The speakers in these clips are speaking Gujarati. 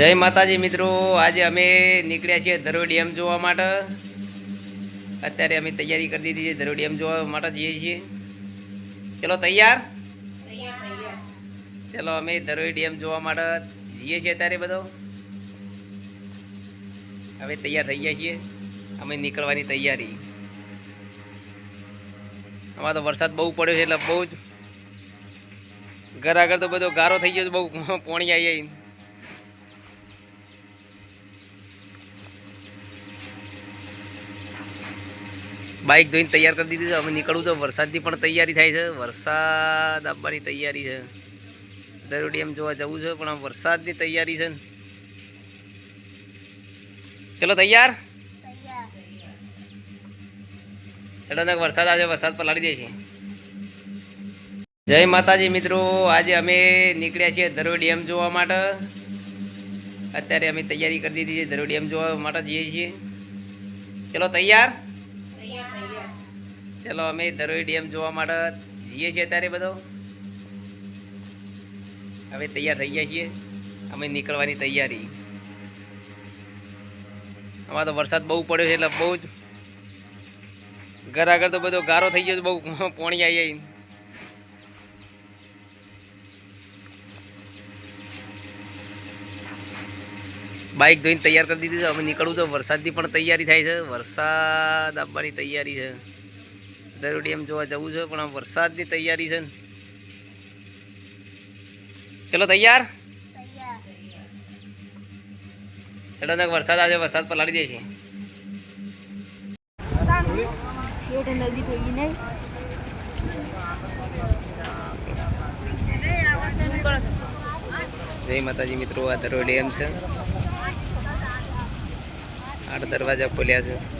જય માતાજી મિત્રો, આજે અમે નીકળ્યા છીએ ધરોઈ ડેમ જોવા માટે. અત્યારે અમે તૈયારી કરી દીધી છે ધરોઈ ડેમ જોવા માટે જઈએ છીએ. ચલો, તૈયાર? ચલો, અમે ધરોઈ ડેમ જોવા માટે જઈએ છીએ અત્યારે બધો. હવે તૈયાર થઈ ગયા છીએ. અમે નીકળવાની તૈયારી. આમાં તો વરસાદ બહુ પડ્યો છે એટલે બહુ જ. ઘર આગળ તો બધો ગારો થઈ ગયો છે, બહુ પોણી આવી બાઇક ધોઈને તૈયાર કરી દીધી છે. અમે નીકળવું તો વરસાદની પણ તૈયારી થાય છે. વરસાદ આપવાની તૈયારી છે. દરોડી એમ જોવા જવું છે, પણ વરસાદની તૈયારી છે ચલો, તૈયાર? ચલો વરસાદ આવે વરસાદ પલાળી દે છે જય માતાજી મિત્રો. આજે અમે નીકળ્યા છીએ ધરોઈ ડેમ જોવા માટે. અત્યારે અમે તૈયારી કરી દીધી છે. ધરોઈ ડેમ જોવા માટે જઈએ છીએ. ચલો, તૈયાર? ચલો, અમે ધરોઈ ડેમ જોવા માટે જઈએ છીએ અત્યારે બધો. હવે તૈયાર થઈ ગયા છીએ. અમે નીકળવાની તૈયારી. આમાં તો વરસાદ બહુ પડ્યો છે એટલે બહુ જ ઘર આગળ તો બધો ગારો થઈ ગયો છે, બહુ પોણી આવી જાય બાઇક ધોઈને તૈયાર કરી દીધી છે અમે નીકળવું તો વરસાદની પણ તૈયારી થાય છે. વરસાદ આપવાની તૈયારી છે. દરોઈ એમ જોવા જવું છે, પણ આમ વરસાદની તૈયારી છે ને. ચલો, તૈયાર? ચલો ને વરસાદ આવે વરસાદ પલાળી દે છો જય માતાજી મિત્રો, આ દરો ડેમ છે. આઠ દરવાજા ખોલ્યા છે.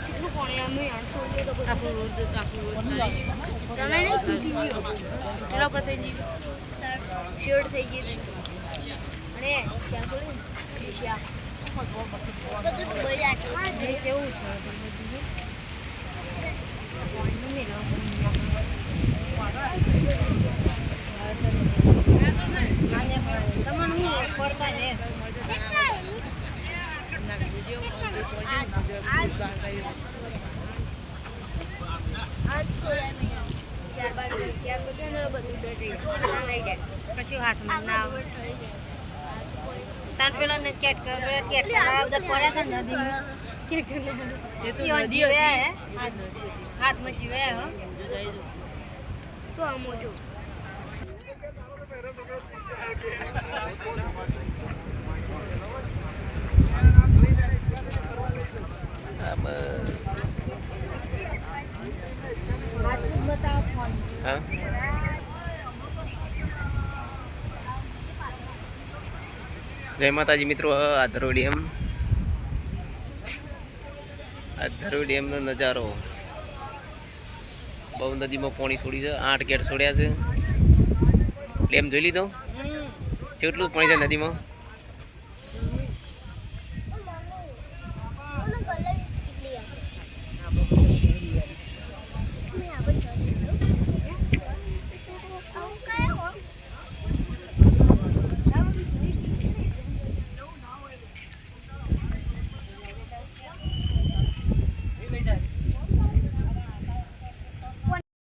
કેટલું પાણી અમે આઠસો આપણું રોડ આપણું તમે નહીં તૂટી ગયો. કેટલા પર થઈ ગયું. શેડ થઈ ગઈ અને ચાલ થોડી કેવું? તમને હું પડતા ને કશું હાથમાં ના આવે તાન કેટ કર કેટ કરાવ દર હાથમાં જીવે હો તો આ મોટું આ બ- હાથમાં બતાવો ફોન હા? જય માતાજી મિત્રો આ ધરોઈ ડેમ આ ધરોઈ ડેમનો નજારો. બહુ નદીમાં પાણી છોડી છે આઠ ગેટ છોડ્યા છે. ડેમ જોઈ લીધો? કેટલું પાણી છે નદીમાં?